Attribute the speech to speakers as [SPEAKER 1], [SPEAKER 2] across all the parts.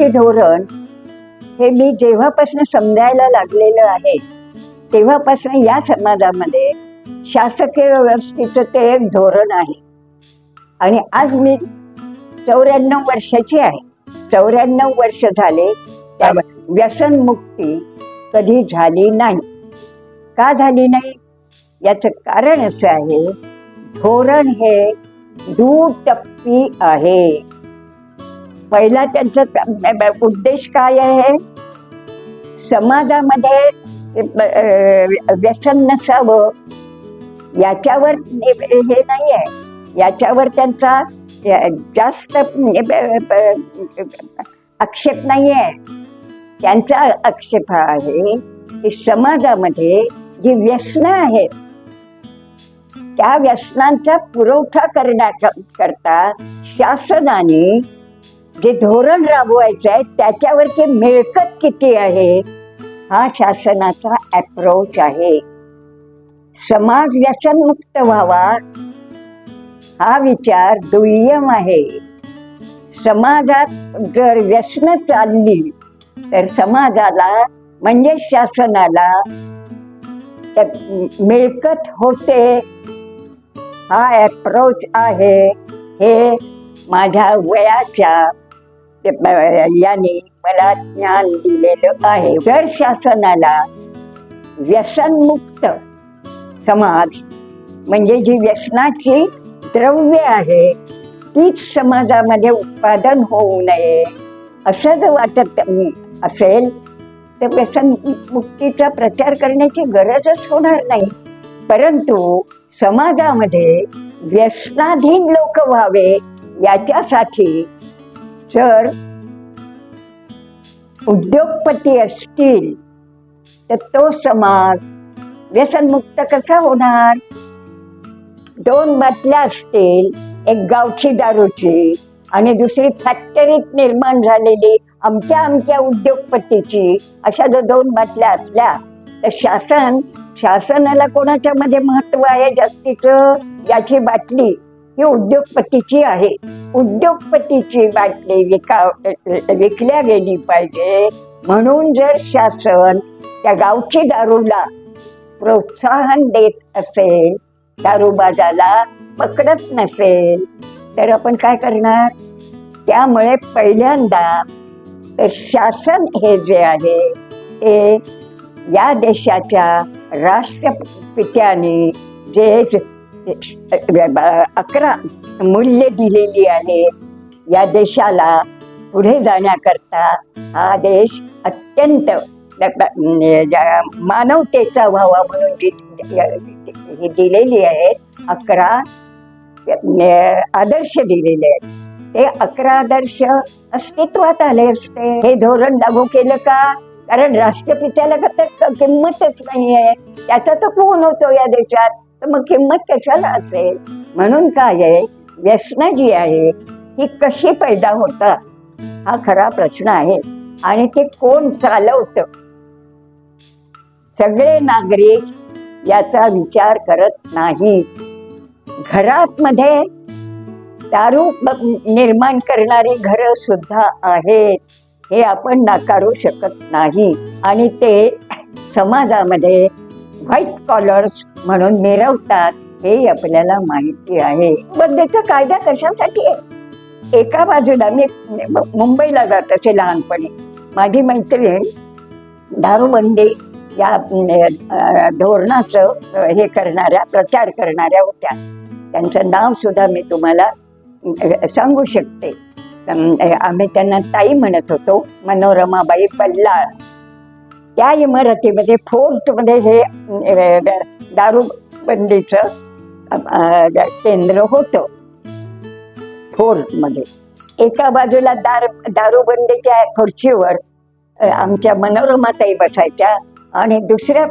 [SPEAKER 1] धोरण हे मी जेव्हापासून समजायला लागलेलं आहे तेव्हापासून या समाजामध्ये शासकीय व्यवस्थेचं ते एक धोरण आहे. आणि आज मी चौऱ्याण्णव वर्षाची आहे. चौऱ्याण्णव वर्ष झाले त्या व्यसनमुक्ती कधी झाली नाही. का झाली नाही? याचं कारण असं आहे धोरण हे दुटप्पी आहे. पहिला त्यांचा उद्देश काय आहे? समाजामध्ये व्यसन नसावं याच्यावर हे नाही आहे याच्यावर त्यांचा जास्त म्हणजे, आक्षेप नाही आहे त्यांचा आक्षेप हा आहे की समाजामध्ये जी व्यसनं आहेत त्या व्यसनांचा पुरवठा करण्याच्या करता शासनाने जे धोरण राबवायचं आहे त्याच्यावरती मिळकत किती आहे? हा शासनाचा अप्रोच आहे. समाज व्यसनमुक्त व्हावा हा विचार दुय्यम आहे. समाजात जर व्यसन चालली तर समाजाला म्हणजे शासनाला तर मिळकत होते. हा अप्रोच आहे हे माझ्या वयाच्या याने मला ज्ञान दिलेलं आहे जर शासनाला व्यसनमुक्त समाज म्हणजे जी व्यसनाची द्रव्य आहे तीच समाजामध्ये उत्पादन होऊ नये असं जर वाटत असेल तर व्यसन मुक्तीचा प्रचार करण्याची गरजच होणार नाही परंतु समाजामध्ये व्यसनाधीन लोक व्हावे याच्यासाठी जर उद्योगपती असतील तर तो समाज व्यसनमुक्त कसा होणार? दोन बाटल्या असतील एक गावठी दारूची आणि दुसरी फॅक्टरीत निर्माण झालेली अमक्या अमक्या उद्योगपतीची अशा जर दोन बाटल्या असल्या तर शासन शासनाला कोणाच्या मध्ये महत्त्व आहे जास्तीचं? याची बाटली ही उद्योगपतीची आहे. उद्योगपतीची बाटली विका विकल्या गेली पाहिजे. म्हणून जर शासन त्या गावची दारूला प्रोत्साहन देत असेल दारूबाजाला पकडत नसेल तर आपण काय करणार? त्यामुळे पहिल्यांदा तर शासन हे जे आहे ते या देशाच्या राष्ट्रपित्याने जे अकरा मूल्य दिलेली आहे. या देशाला पुढे जाण्याकरता हा देश अत्यंत ज्या मानवतेचा व्हावा म्हणून हे दिलेली आहेत अकरा आदर्श दिलेले आहेत. ते अकरा आदर्श अस्तित्वात आले असते. हे धोरण लागू केलं का? कारण राष्ट्रपित्याला किंमतच नाही आहे त्याचा तर कोण होतो या देशात. तर मग किंमत कशाला असेल? म्हणून काय आहे? व्यसन जी आहे ही कशी पैदा होतात? हा खरा प्रश्न आहे. आणि ते कोण चालवत? सगळे नागरिक याचा विचार करत नाही. घरात मध्ये दारू निर्माण करणारी घरं सुद्धा आहेत. हे आपण नाकारू शकत नाही. आणि ते समाजामध्ये व्हाईट कॉलर्स म्हणून मिरवतात हे आपल्याला माहिती आहे. बंदीचा कायदा कशासाठी? आहे एका बाजूला मी मुंबईला जात असे लहानपणी. माझी मैत्रीण दारूबंदी या धोरणाचं हे करणाऱ्या प्रचार करणाऱ्या होत्या. त्यांचं नाव सुद्धा मी तुम्हाला सांगू शकते. आम्ही त्यांना ताई म्हणत होतो मनोरमाबाई पल्लाळ त्या इमारतीमध्ये फोर्टमध्ये हे दारूबंदीचं केंद्र होतं. फोर्टमध्ये एका बाजूला दार दारूबंदीच्या खुर्चीवर आमच्या मनोरमाताई बसायच्या आणि दुसऱ्या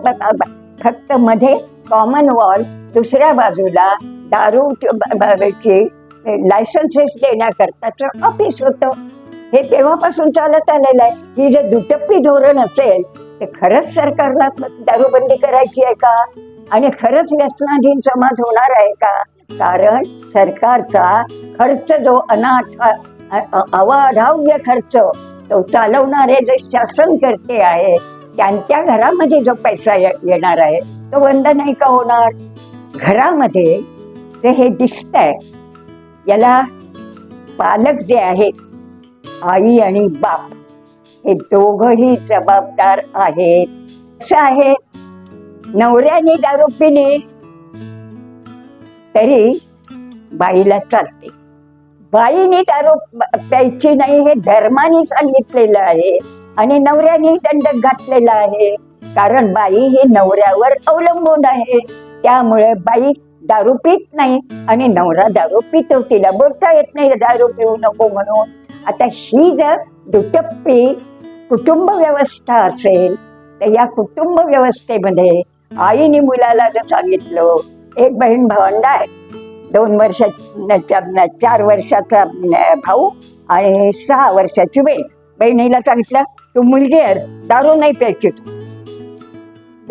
[SPEAKER 1] फक्त मध्ये कॉमन वॉल दुसऱ्या बाजूला दारू लायसन्सेस देण्याकरताचं ऑफिस होतं. हे तेव्हापासून चालत आलेलं आहे. ही जर दुटप्पी धोरण असेल तर खरंच सरकारला दारूबंदी करायची आहे का? आणि खरंच व्यसनाधीन समाज होणार आहे का? कारण सरकारचा खर्च जो अनाथ अवाढाव्य खर्च तो चालवणारे जे शासन करते आहे त्यांच्या घरामध्ये जो पैसा येणार आहे तो बंद नाही का होणार? घरामध्ये जे हे दिसत आहे याला पालक जे आहेत आई आणि बाप हे दोघही जबाबदार आहेत. कसं आहे नवऱ्याने दारू पिली तरी बाईला चालते. बाईने दारू प्यायची नाही हे धर्माने सांगितलेलं आहे आणि नवऱ्याने दंड घातलेला आहे. कारण बाई ही नवऱ्यावर अवलंबून आहे. त्यामुळे बाई दारू पित नाही आणि नवरा दारू पितो. तिला बोलता येत नाही दारू पिऊ नको म्हणून. आता ही जर दुटप्पी कुटुंब व्यवस्था असेल तर या कुटुंब व्यवस्थेमध्ये आईने मुलाला जर सांगितलं एक बहीण भावंड आहे दोन वर्षाच्या चार वर्षाचा भाऊ आणि सहा वर्षाची बहीण. बहिणीला सांगितलं तू मुलगी आहे दारू नाही प्यायची तू.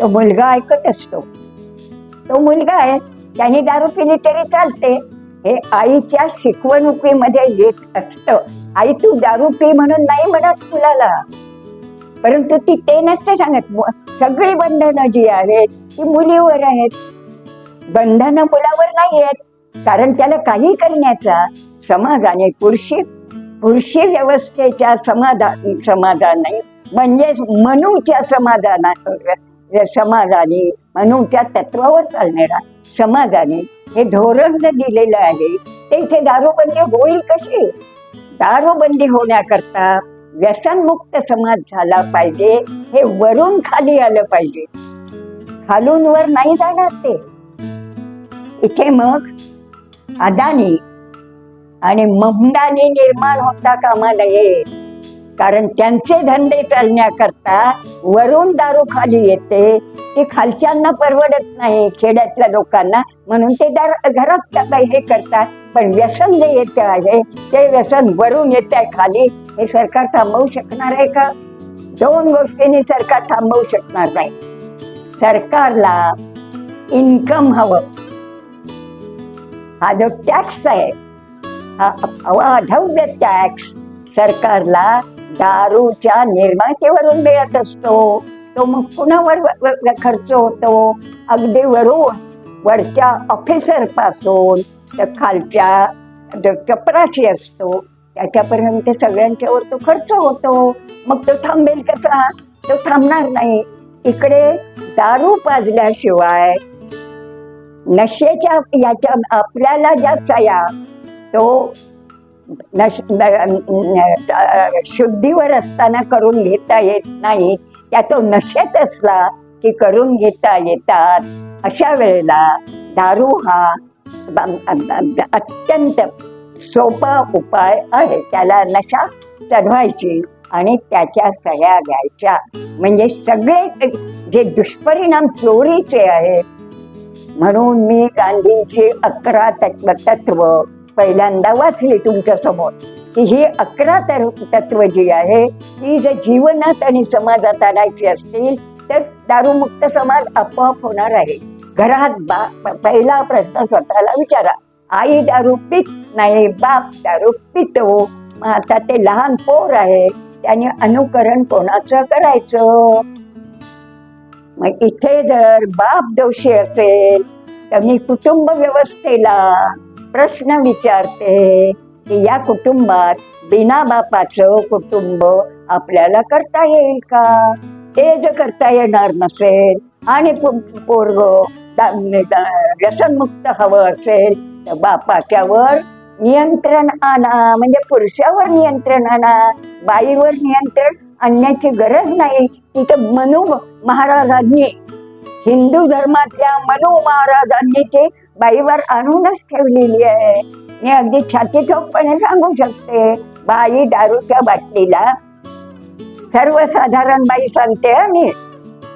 [SPEAKER 1] तो मुलगा ऐकत असतो. तो मुलगा आहे त्याने दारू पिली तरी चालते. हे आईच्या शिकवणुकीमध्ये येत असतं. आई तू दारू पी म्हणून नाही म्हणत मुलाला. परंतु ती ते नसते सांगत. सगळी बंधनं जी आहेत ती मुलीवर आहेत. बंधनं मुलावर नाही आहेत. कारण त्याला काही करण्याचा समाजाने पुरुषी पुरुषी व्यवस्थेच्या समाधान म्हणजे समाधानी म्हणजेच मनूच्या समाधाना समाजाने मनूच्या तत्वावर चालणारा समाजाने हे धोरण दिलेलं आहे ते इथे दारूबंदी होईल कशी? दारूबंदी होण्याकरता व्यसनमुक्त समाज झाला पाहिजे हे वरून खाली आलं पाहिजे. खालून वर नाही जाणार ते. इथे मग अदानी आणि ममदानी निर्माण होता कामा नये. कारण त्यांचे धंदे चालण्याकरता वरून दारू खाली येते ते खालच्यांना परवडत नाही खेड्यातल्या लोकांना. म्हणून ते दार घरात काही हे करतात. पण व्यसन जे येत आहे ते व्यसन वरून येत आहे खाली. हे सरकार थांबवू शकणार आहे का? दोन गोष्टींनी सरकार थांबवू शकणार नाही. सरकारला इन्कम हवं. हा जो टॅक्स आहे हा अवाढव्य टॅक्स सरकारला दारूच्या निर्मातीवरून मिळत असतो. तो मग कुणावर खर्च होतो. अगदी वरून वरच्या ऑफिसरपासून तर खालच्या जो चपराशी असतो. त्याच्यापर्यंत सगळ्यांच्यावर तो खर्च होतो. मग तो थांबेल कसा? तो थांबणार नाही. इकडे दारू पाजल्याशिवाय नशेच्या याच्या आपल्याला ज्या सया तो नश शुद्धीवर असताना करून घेता येत नाही. त्या तो नशेत असला की करून घेता येतात. अशा वेळेला दारू हा अत्यंत सोपा उपाय आहे. त्याला नशा चढवायची आणि त्याच्या सह्या घ्यायच्या. म्हणजे सगळे जे दुष्परिणाम चोरीचे आहेत म्हणून मी गांधींची अकरा तत्व तत्व पहिल्यांदा वाचली तुमच्यासमोर की ही अकरा तर- तत्व जी आहे ती जर जीवनात आणि समाजात आणायची असतील तर दारूमुक्त समाज आपोआप होणार आहे. घरात बा पहिला प्रश्न स्वतःला विचारा. आई दारू पित नाही बाप दारू पितो. मग आता ते लहान पोर आहे त्याने अनुकरण कोणाचं करायचं? मग इथे जर बाप दोषी असेल तर मी कुटुंब व्यवस्थेला प्रश्न विचारते. की या कुटुंबात बिना बापाचं कुटुंब आपल्याला करता येईल का? ते जर करता येणार नसेल आणि पोरग व्यसनमुक्त हवं असेल तर बापाच्यावर नियंत्रण आणा. म्हणजे पुरुषावर नियंत्रण आणा. बाईवर नियंत्रण आणण्याची गरज नाही. तिथं मनु महाराजांनी हिंदू धर्मातल्या मनु महाराजांनी ते बाईवर आणूनच ठेवलेली आहे. मी अगदी छाती ठोकपणे सांगू शकते बाई दारूच्या बाटलीला सर्वसाधारण बाई सांगते मी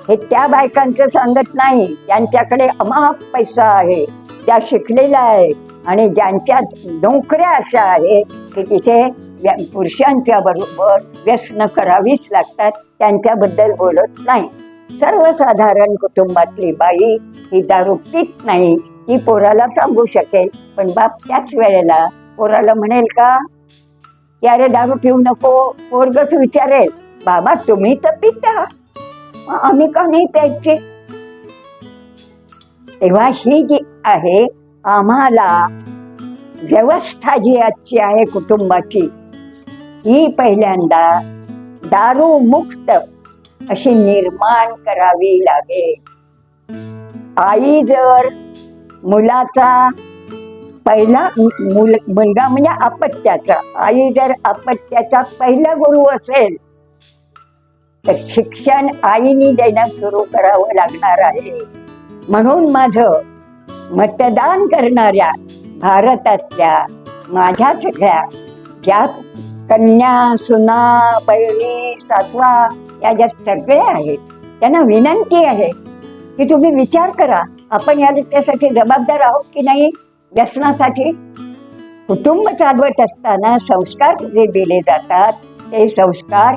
[SPEAKER 1] हे त्या बायकांचं सांगत नाही. त्यांच्याकडे अमाप पैसा आहे त्या शिकलेल्या आहे आणि ज्यांच्या नोकऱ्या अशा आहेत की तिथे पुरुषांच्या बरोबर व्यसन करावीच लागतात त्यांच्याबद्दल बोलत नाही. सर्वसाधारण कुटुंबातली बाई ही दारू पित नाही. ती पोराला सांगू शकेल. पण बाप त्याच वेळेला पोराला म्हणेल का अरे दारू ठेवू नको पोरगच विचारेल. बाबा तुम्ही तर पिता. आम्ही का नाही प्यायचे? तेव्हा ही जी आहे आम्हाला व्यवस्था जी आजची आहे कुटुंबाची ही पहिल्यांदा दारू मुक्त अशी निर्माण करावी लागेल. आई जर मुलाचा पहिला मुल मुलगा म्हणजे अपत्याचा. आई जर अपत्याचा पहिला गुरु असेल तर शिक्षण आईनी देणं सुरू करावं लागणार आहे. म्हणून माझं मतदान करणाऱ्या भारतातल्या माझ्या सगळ्या ज्या कन्या सुना बहिणी सासवा या ज्या सगळ्या आहेत त्यांना विनंती आहे की तुम्ही विचार करा. आपण या नृत्यासाठी जबाबदार आहोत की नाही? व्यसनासाठी? कुटुंब चालवत असताना संस्कार जे दिले जातात ते संस्कार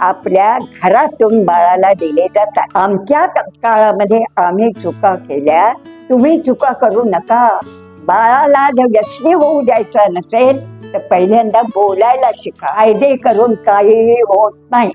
[SPEAKER 1] आपल्या घरातून बाळाला दिले जातात. आमच्या काळामध्ये आम्ही चुका केल्या. तुम्ही चुका करू नका. बाळाला जर व्यसनी होऊ द्यायचा नसेल तर पहिल्यांदा बोलायला शिका. कायदे करून काहीही होत नाही.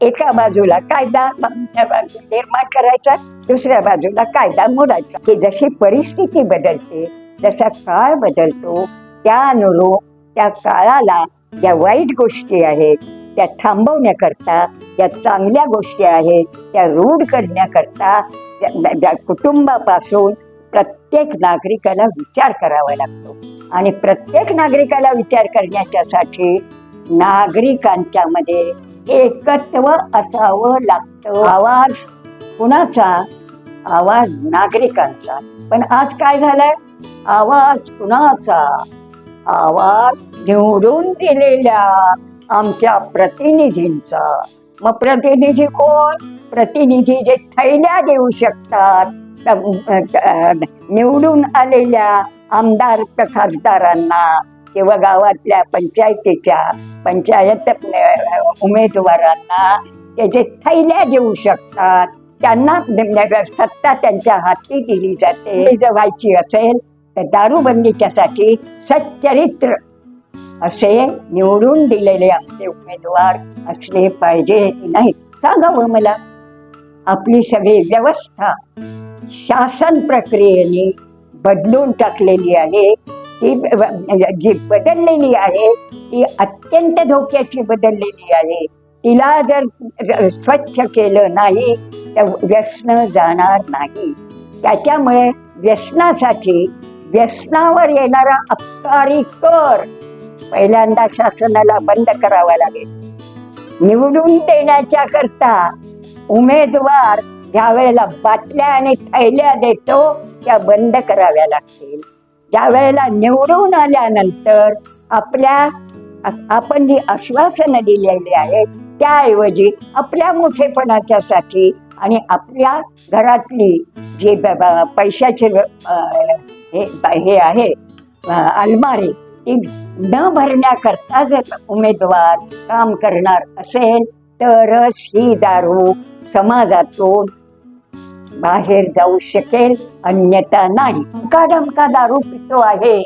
[SPEAKER 1] एका बाजूला कायदा बाजूला निर्माण करायचा दुसऱ्या बाजूला कायदा मोडायचा. की जशी परिस्थिती बदलते जसा काळ बदलतो. त्या अनुरूप त्या काळाला ज्या वाईट गोष्टी आहेत त्या थांबवण्याकरता ज्या चांगल्या गोष्टी आहेत त्या रूढ करण्याकरता त्या- कुटुंबापासून प्रत्येक नागरिकाला विचार करावा लागतो. आणि प्रत्येक नागरिकाला विचार करण्याच्यासाठी नागरिकांच्यामध्ये एकत्व असावं लागतं. आवाज कुणाचा? आवाज नागरिकांचा. पण आज काय झालाय? आवाज कुणाचा? आवाज निवडून दिलेल्या आमच्या प्रतिनिधींचा. मग प्रतिनिधी कोण? प्रतिनिधी जे थैल्या देऊ शकतात. निवडून आलेल्या आमदार खासदारांना. किंवा गावातल्या पंचायतीच्या पंचायत उमेदवारांना ते जे थैल्या देऊ शकतात त्यांना सत्ता त्यांच्या हाती दिली जाते. हे व्हायची असेल तर दारूबंदीच्यासाठी सच्चरित्र असे निवडून दिलेले आमचे उमेदवार असले पाहिजे नाही? सांगावं मला. आपली सगळी व्यवस्था शासन प्रक्रियेने बदलून टाकलेली आहे. ती म्हणजे जी बदललेली आहे ती अत्यंत धोक्याची बदललेली आहे. तिला जर स्वच्छ केलं नाही तर व्यसन जाणार नाही. त्याच्यामुळे व्यसनासाठी व्यसनावर येणारा अबकारी कर पहिल्यांदा शासनाला बंद करावा लागेल. निवडून देण्याच्या करता उमेदवार ज्या वेळेला बाटल्या आणि थैल्या देतो त्या बंद कराव्या लागतील. ज्या वेळेला निवडून आल्यानंतर आपल्या आपण जी आश्वासनं दिलेली आहेत त्याऐवजी आपल्या मोठेपणाच्यासाठी आणि आपल्या घरातली जी पैशाची हे आहे अलमारी ती न भरण्याकरता जर उमेदवार काम करणार असेल तरच ही दारू समाजातून बाहेर जाऊ शकेल अन्यथा नाही. अमका दारू पितो आहे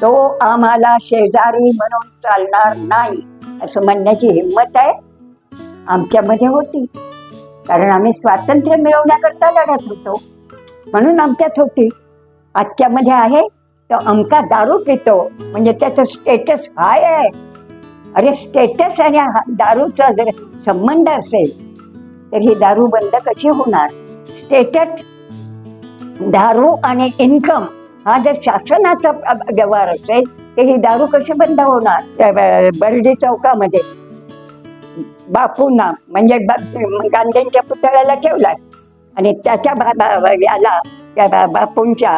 [SPEAKER 1] तो आम्हाला शेजारी म्हणून चालणार नाही. असं म्हणण्याची हिंमत आहे. आमच्यामध्ये होती. कारण आम्ही स्वातंत्र्य मिळवण्याकरता लढत होतो. म्हणून आमच्यात होती. आजच्यामध्ये आहे तो अमका दारू पितो. म्हणजे त्याचं स्टेटस हाय आहे. अरे स्टेटस आणि दारूचा जर संबंध असेल तर ही दारू बंद कशी होणार? स्टेटस दारू आणि इन्कम हा जर शासनाचा व्यवहार असेल तर ही दारू कशी बंद होणार? बर्डी चौकामध्ये. बापूंना म्हणजे गांधींच्या पुतळ्याला ठेवला आणि त्याच्या याला त्या बापूंच्या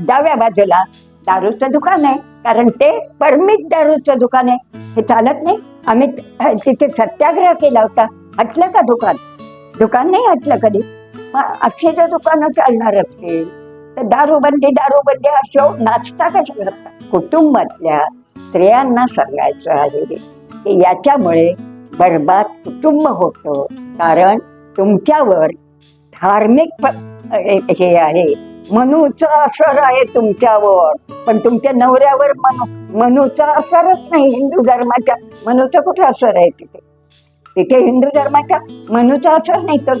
[SPEAKER 1] डाव्या बाजूला दारूचं दुकान आहे. कारण ते परमिट दारूचं दुकान आहे. हे चालत नाही. आम्ही तिथे सत्याग्रह केला होता. हटलं का दुकान? दुकान नाही हटलं कधी? मग अक्षयचं दुकानं चालणार असतील तर दारूबंदी दारूबंदी हा शो नाचता कशा करतात कुटुंबातल्या स्त्रियांना सांगायचं आहे की याच्यामुळे बरबाद कुटुंब होतं. कारण तुमच्यावर धार्मिक हे आहे. मनूचा असर आहे तुमच्यावर. पण तुमच्या नवऱ्यावर मनू मनूचा असरच नाही. हिंदू धर्माच्या मनूचं कुठे असर आहे तिथे? तिथे हिंदू धर्माच्या मनूचा असर नाही तर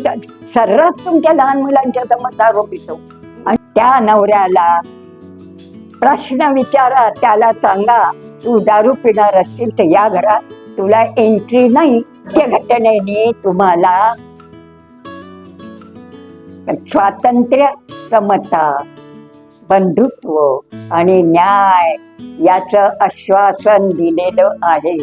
[SPEAKER 1] सर्रास तुमच्या लहान मुलांच्या समोर दारू पितो. आणि त्या नवऱ्याला प्रश्न विचारा त्याला सांगा तू दारू पिणार असतील तर या घरात तुला एंट्री नाही. त्या घटनेने तुम्हाला स्वातंत्र्य समता बंधुत्व आणि न्याय याचं आश्वासन दिलेलं आहे.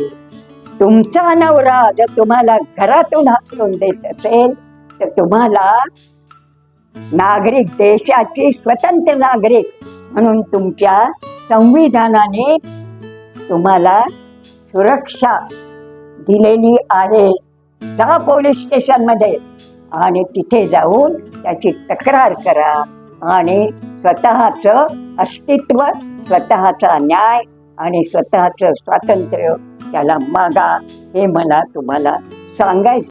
[SPEAKER 1] तुमचा नवरा जर तुम्हाला घरातून हाकलून देत असेल तर तुम्हाला नागरिक देशाची स्वतंत्र नागरिक म्हणून तुमच्या संविधानाने तुम्हाला सुरक्षा दिलेली आहे. जा पोलीस स्टेशनमध्ये आणि तिथे जाऊन त्याची तक्रार करा आणि स्वतःचं अस्तित्व स्वतःचा न्याय आणि स्वतःचं स्वातंत्र्य त्याला मागा हे मला तुम्हाला सांगायचं.